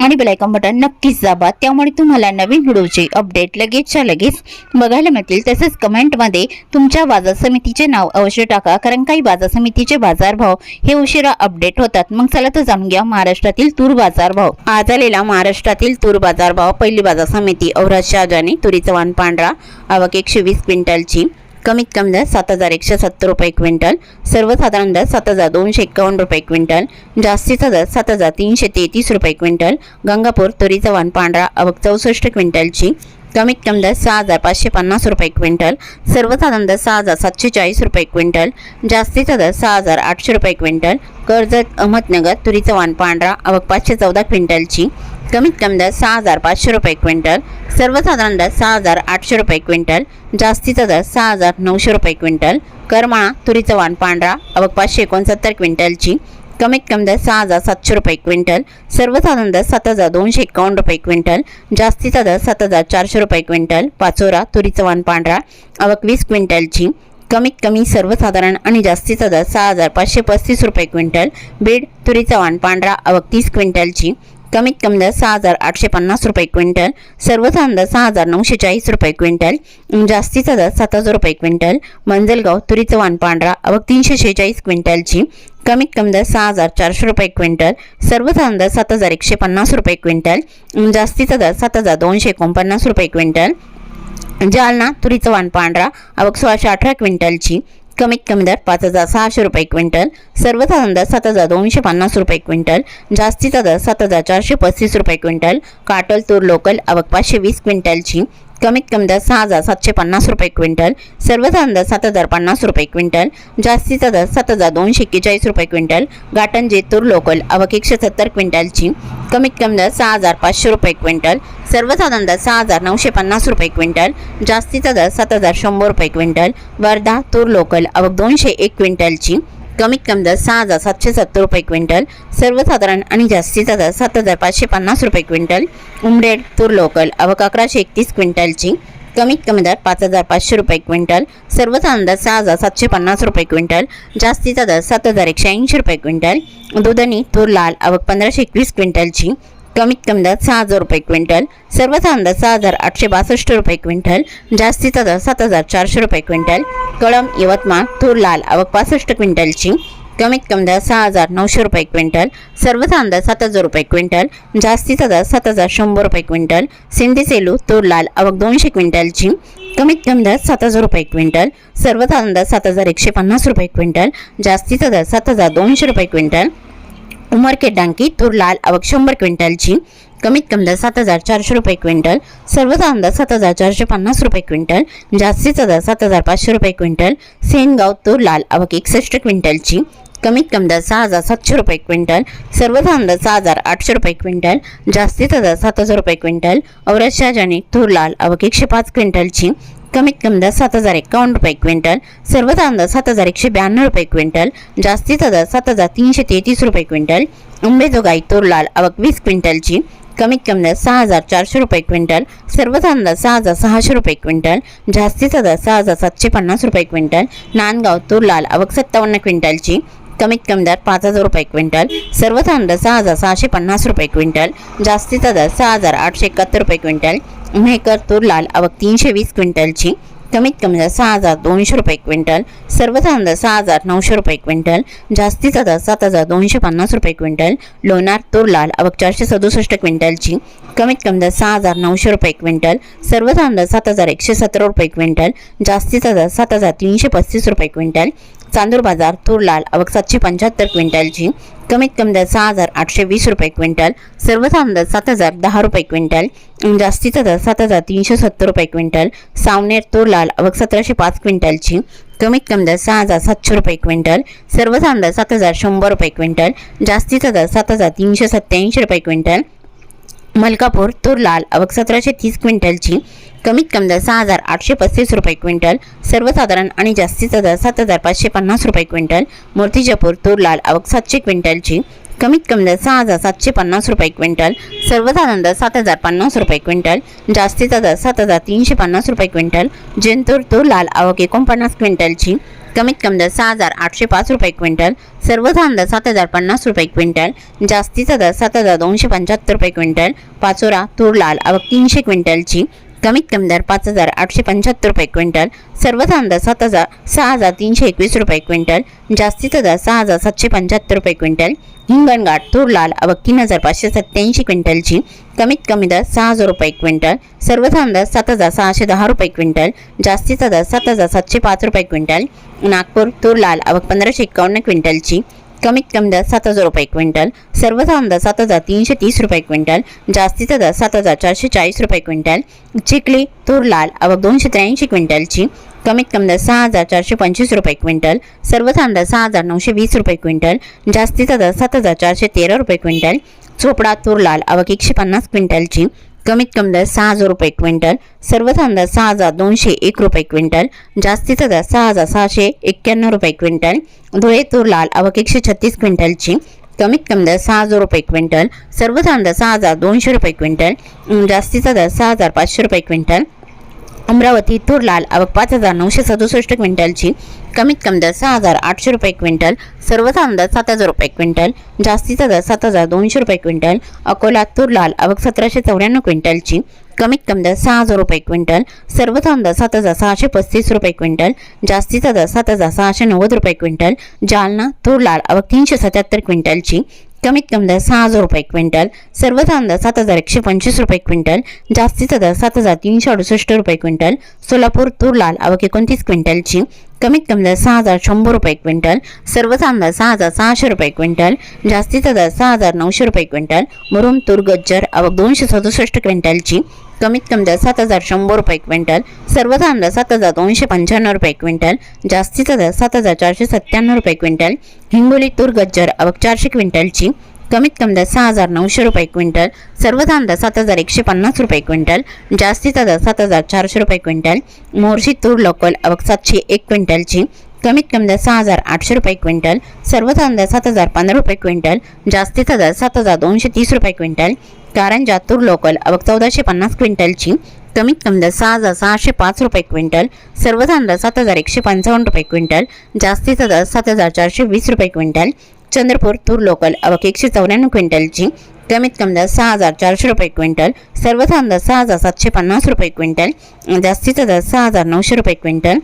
आणि bell icon button नक्कीच दाबा. त्यामुळे तुम्हाला नवीन व्हिडिओचे अपडेट लगेचच्या लगेच बघायला मिळतील. तसेच कमेंटमध्ये तुमच्या बाजार समितीचे नाव अवश्य टाका. कारण काही बाजार समितीचे बाजारभाव हे उशिरा अपडेट होतात. मग चला तर जाणून घ्या महाराष्ट्रातील तूर बाजारभाव आज आलेला महाराष्ट्रातील तूर बाजारभाव पहिली बाजार समिती औराज शाहजानी तुरीचा वाण पांढरा आवक एकशे वीस क्विंटलची. कमीत कमी दर म्हणजे सात हजार एकशे सत्तर रुपये क्विंटल. सर्वसाधारण दर सात हजार दोनशे एक्कावन्न रुपये क्विंटल. जास्तीचा दर सात हजार तीनशे तेहतीस रुपये क्विंटल. गंगापूर तुरीचा वाण पांढरा अवक चौसष्ट क्विंटलची कमीत कमी दर सहा हजार पाचशे पन्नास रुपये क्विंटल सर्वसाधारण दर सहा हजार सातशे चाळीस रुपये क्विंटल जास्तीचा दर सहा हजार आठशे रुपये क्विंटल कर्जत अहमदनगर तुरीचं वाण पांढरा अवक पाचशे चौदा क्विंटलची कमीत कमी दर सहा हजार पाचशे रुपये क्विंटल सर्वसाधारण दर सहा हजार आठशे रुपये क्विंटल जास्तीचा दर सहा हजार नऊशे रुपये क्विंटल करमाळा तुरीचं वाण पांढरा अवक पाचशे एकोणसत्तर क्विंटलची कमीत कमी दर सहा हजार सातशे रुपये क्विंटल सर्वसाधारण दर सात हजार दोनशे एकावन्न रुपये क्विंटल जास्तीचा दर सात हजार चारशे रुपये क्विंटल पाचोरा तुरीचं वाण पांढरा अवक वीस क्विंटलची कमीत कमी सर्वसाधारण आणि जास्तीचा दर सहा हजार पाचशे पस्तीस रुपये क्विंटल बीड तुरीचा वाण पांढरा अवक तीस क्विंटलची कमीत कमी दर सहा हजार आठशे पन्नास रुपये क्विंटल सर्वसाधारण दर सहा हजार नऊशे चाळीस रुपये क्विंटल जास्तीचा दर सात हजार रुपये क्विंटल मंजलगाव तुरीचं वाण पांढरा अवघ तीनशे शेहेचाळीस क्विंटलची कमीत कमी दर सहा हजार चारशे रुपये क्विंटल सर्वसाधारण दर सात हजार एकशे पन्नास रुपये क्विंटल जास्तीचा दर सात हजार दोनशे एकोणपन्नास रुपये क्विंटल जालना तुरीचं वाण पांढरा अवघ सोळाशे अठरा क्विंटलची कमीत कमी दर पाच हजार सहाशे रुपये क्विंटल सर्वसाधारण दर सात हजार दोनशे पन्नास रुपये क्विंटल जास्तीचा दर सात हजार चारशे पस्तीस रुपये क्विंटल काटल तूर लोकल आवक पाचशे वीस क्विंटलची कमीत कमी दर सहा हजार सातशे पन्नास रुपये क्विंटल सर्वसाधारण दर सात हजार पन्नास रुपये क्विंटल जास्तीचा दर सात हजार दोनशे एक्केचाळीस रुपये क्विंटल गाटन जेतूर लोकल अवक एकशे सत्तर क्विंटलची कमीत कमी दर सहा हजार पाचशे रुपये क्विंटल सर्वसाधारण दर सहा हजार नऊशे पन्नास रुपये क्विंटल जास्तीचा दर सात हजार शंभर रुपये क्विंटल वर्धा तूर लोकल अवक दोनशे एक क्विंटलची कमीत कमी दर सहा हजार सातशे सत्तर रुपये क्विंटल सर्वसाधारण आणि जास्तीचा दर सात हजार पाचशे पन्नास रुपये क्विंटल. उमरेड तूर लोकल अवक अकराशे एकतीस क्विंटलची कमीत कमी दर पाच हजार पाचशे रुपये क्विंटल सर्वसाधारण दर सहा हजार सातशे पन्नास रुपये क्विंटल जास्तीचा दर सात हजार एकशे ऐंशी रुपये क्विंटल. दुधनी तूर लाल अवक पंधराशे एकवीस क्विंटलची कमीत कमी दर सहा हजार रुपये क्विंटल सर्वसाधारण दर सहा हजार आठशे बासष्ट रुपये क्विंटल जास्तीचा दर सात हजार चारशे रुपये क्विंटल कळम यवतमाळ तूर लाल आवक पासष्ट क्विंटलची कमीत कमी दर सहा हजार नऊशे रुपये क्विंटल सर्वसाधारण दर सात हजार रुपये क्विंटल जास्तीचा दर सात हजार शंभर रुपये क्विंटल सिंधी सेलू तूर लाल आवक दोनशे क्विंटलची कमीत कमी दर सात हजार रुपये क्विंटल सर्वसाधारण दर सात हजार एकशे पन्नास रुपये क्विंटल जास्तीचा दर सात हजार दोनशे रुपये क्विंटल उमरखेड डांकी तूर लाल अवक शंभर क्विंटलची कमीत कमी दर सात हजार चारशे रुपये क्विंटल सर्वसाधारण दर सात हजार चारशे पन्नास रुपये क्विंटल जास्तीचा दर सात हजार पाचशे रुपये क्विंटल सेनगाव तूर लाल अवक एकसष्ट क्विंटलची कमीत कमी दर सहा हजार सातशे रुपये क्विंटल सर्वसाधारण दर सहा हजार आठशे रुपये क्विंटल जास्तीचा दर सात हजार रुपये क्विंटल औरत शहाजानी तूर लाल अवक एकशे पाच क्विंटलची कमीत कमी दर सात हजार एकावन्न रुपये क्विंटल सर्वसाधारण दर सात हजार एकशे ब्याण्णव रुपये क्विंटल जास्तीचा दर सात हजार तीनशे तेहतीस रुपये क्विंटल अंबेजोगाई तूर लाल अवक वीस क्विंटलची कमीत कमी दर सहा हजार चारशे रुपये क्विंटल सर्वसाधारण दर सहा हजार सहाशे रुपये क्विंटल जास्तीचा दर सहा हजार सातशे पन्नास रुपये क्विंटल नांदगाव तूर लाल अवक सत्तावन्न क्विंटलची कमीत कमी दर पाच हजार रुपये क्विंटल सर्वसाधारण दर सहा हजार सहाशे पन्नास रुपये क्विंटल जास्तीचा दर सहा हजार आठशे एकाहत्तर रुपये क्विंटल मेहकर तूर लाल अवक तीनशे वीस क्विंटलची कमीत कमी दर सहा हजार दोनशे रुपये क्विंटल सर्वसाधारण दर सहा हजार नऊशे रुपये क्विंटल जास्तीचा दर सात हजार दोनशे पन्नास रुपये क्विंटल लोणार तूर लाल अवक चारशे सदुसष्ट क्विंटलची कमीत कमी दर सहा हजार नऊशे रुपये क्विंटल सर्वसाधारण दर सात हजार एकशे सतरा रुपये क्विंटल जास्तीचा दर सात हजार तीनशे पस्तीस रुपये क्विंटल चांदूर बाजार तूर लाल अवक सातशे पंच्याहत्तर क्विंटलची कमीत कमी दर सहा हजार आठशे वीस रुपये क्विंटल सर्वसाधारण दर सात हजार दहा रुपये क्विंटल जास्तीचा दर सात हजार तीनशे सत्तर रुपये क्विंटल सावनेर तूर लाल अवक सतराशे पाच क्विंटलची कमीत कमी दर सहा हजार सातशे रुपये क्विंटल सर्वसाधारण दर सात हजार शंभर रुपये क्विंटल जास्तीचा दर सात हजार तीनशे सत्त्याऐंशी रुपये क्विंटल मलकापूर तूर लाल अवक सतराशे तीस क्विंटलची कमीत कमी दर सहा हजार आठशे पस्तीस रुपये क्विंटल सर्वसाधारण आणि जास्तीचा दर सात हजार पाचशे पन्नास रुपये क्विंटल मूर्तिजापूर तूर लाल अवक सातशे क्विंटलची कमीत कमी दर सहा हजार सातशे पन्नास रुपये क्विंटल सर्वसाधारण दर सात हजार पन्नास रुपये क्विंटल जास्तीचा दर सात हजार तीनशे पन्नास रुपये क्विंटल जेंतूर तूर लाल आवक एकोणपन्नास क्विंटलची कमीत कमी दर सहा हजार आठशे पाच रुपये क्विंटल सर्वसाधारण दर सात हजार पन्नास रुपये क्विंटल जास्तीचा दर सात हजार दोनशे पंच्याहत्तर रुपये क्विंटल पाचोरा तूर लाल तीनशे क्विंटलची कमीत कमी दर पाच हजार आठशे पंच्याहत्तर रुपये क्विंटल सर्वसाधारण दर सात हजार सहा हजार तीनशे एकवीस रुपये क्विंटल जास्तीचा दर सहा हजार सातशे पंच्याहत्तर रुपये क्विंटल हिंगणघाट तूर लाल अवक तीन हजार पाचशे सत्त्याऐंशी क्विंटलची कमीत कमी दर सहा हजार रुपये क्विंटल सर्वसाधारण दर सात हजार सहाशे दहा रुपये क्विंटल जास्तीचा दर सात हजार सातशे पाच रुपये क्विंटल नागपूर तूर लाल अवक पंधराशे एकावन्न क्विंटलची कमीत कमी दर सात हजार रुपये क्विंटल सर्वसाधारण दर सात हजार तीनशे तीस रुपये क्विंटल जास्तीचा दर सात हजार चारशे चाळीस रुपये क्विंटल चिखली तूर लाल अवक दोनशे त्र्याऐंशी क्विंटलची कमीत कमी दर सहा हजार चारशे पंचवीस रुपये क्विंटल सर्वसाधारण दर सहा हजार नऊशे वीस रुपये क्विंटल जास्तीचा दर सात हजार चारशे तेरा रुपये क्विंटल चोपडा तूर लाल अवक एकशे पन्नास क्विंटलची कमीत कमी दर सहा हजार रुपये क्विंटल सर्व दर सहा हजार दोनशे एक रुपये क्विंटल जास्तीचा दर सहा हजार सहाशे एक्क्याण्णव रुपये क्विंटल धुळे तूर लाल अवक एकशे छत्तीस क्विंटलची कमीत कमी दर सहा हजार रुपये क्विंटल सर्व दर सहा हजार दोनशे रुपये क्विंटल जास्तीचा दर सहा हजार पाचशे रुपये क्विंटल अमरावती तूर लाल अवक पाच हजार नऊशे सदुसष्ट क्विंटलची. कमीत कमी दर सहा हजार आठशे रुपये क्विंटल. सर्वसाधारण दर सात हजार रुपये क्विंटल. जास्तीचा दर सात हजार दोनशे रुपये क्विंटल. अकोला तूर लाल अवक सतराशे चौऱ्याण्णव क्विंटलची. कमीत कमी दर सहा हजार रुपये क्विंटल. सर्वसाधारण दर सात हजार सहाशे पस्तीस रुपये क्विंटल. जास्तीचा दर सात हजार सहाशे नव्वद रुपये क्विंटल. जालना तूर लाल अवक तीनशे सत्याहत्तर क्विंटलची. कमीत कमी दर सहा हजार रुपये क्विंटल सर्व दर सात हजार एकशे पंचवीस रुपये क्विंटल जास्तीचा दर सात हजार तीनशे अडुसष्ट रुपये क्विंटल सोलापूर तूर लाल अवक एकोणतीस क्विंटलची कमीत कमी दर सहा हजार शंभर रुपये क्विंटल सर्वसाधारण दर सहा हजार सहाशे रुपये क्विंटल जास्तीचा दर सहा हजार नऊशे रुपये क्विंटल मुरुम तूर गज्जर आवक दोनशे सदुसष्ट क्विंटलची कमीत कमी दर सात हजार शंभर रुपये क्विंटल सर्वसाधारण दर सात हजार दोनशे पंच्याण्णव रुपये क्विंटल जास्तीचा दर सात हजार चारशे सत्त्याण्णव रुपये क्विंटल हिंगोली तूर गज्जर आवक चारशे क्विंटलची कमीत कमी दर सहा हजार नऊशे रुपये क्विंटल सर्वसाधारण दर सात हजार एकशे पन्नास रुपये क्विंटल जास्तीचा दर सात हजार चारशे रुपये क्विंटल मोर्शी तूर लोकल अवक सातशे एक क्विंटलची कमीत कमी दर सहा हजार आठशे रुपये क्विंटल सर्वसाधारण दर सात हजार पंधरा रुपये क्विंटल जास्तीचा दर सात हजार दोनशे तीस रुपये क्विंटल कारंजा तूर लोकल अवक चौदाशे पन्नास क्विंटलची कमीत कमी दर सहा हजार सहाशे पाच रुपये क्विंटल सर्वसाधारण दर सात हजार एकशे पंचावन्न रुपये क्विंटल जास्तीचा दर सात हजार चारशे वीस रुपये क्विंटल चंद्रपूर तूर लोकल अवक एकशे चौऱ्याण्णव क्विंटलची कमीत कमी दर सहा हजार चारशे रुपये क्विंटल सर्वसाधारण दर सहा हजार सातशे पन्नास रुपये क्विंटल जास्तीचा दर सहा हजार नऊशे रुपये क्विंटल.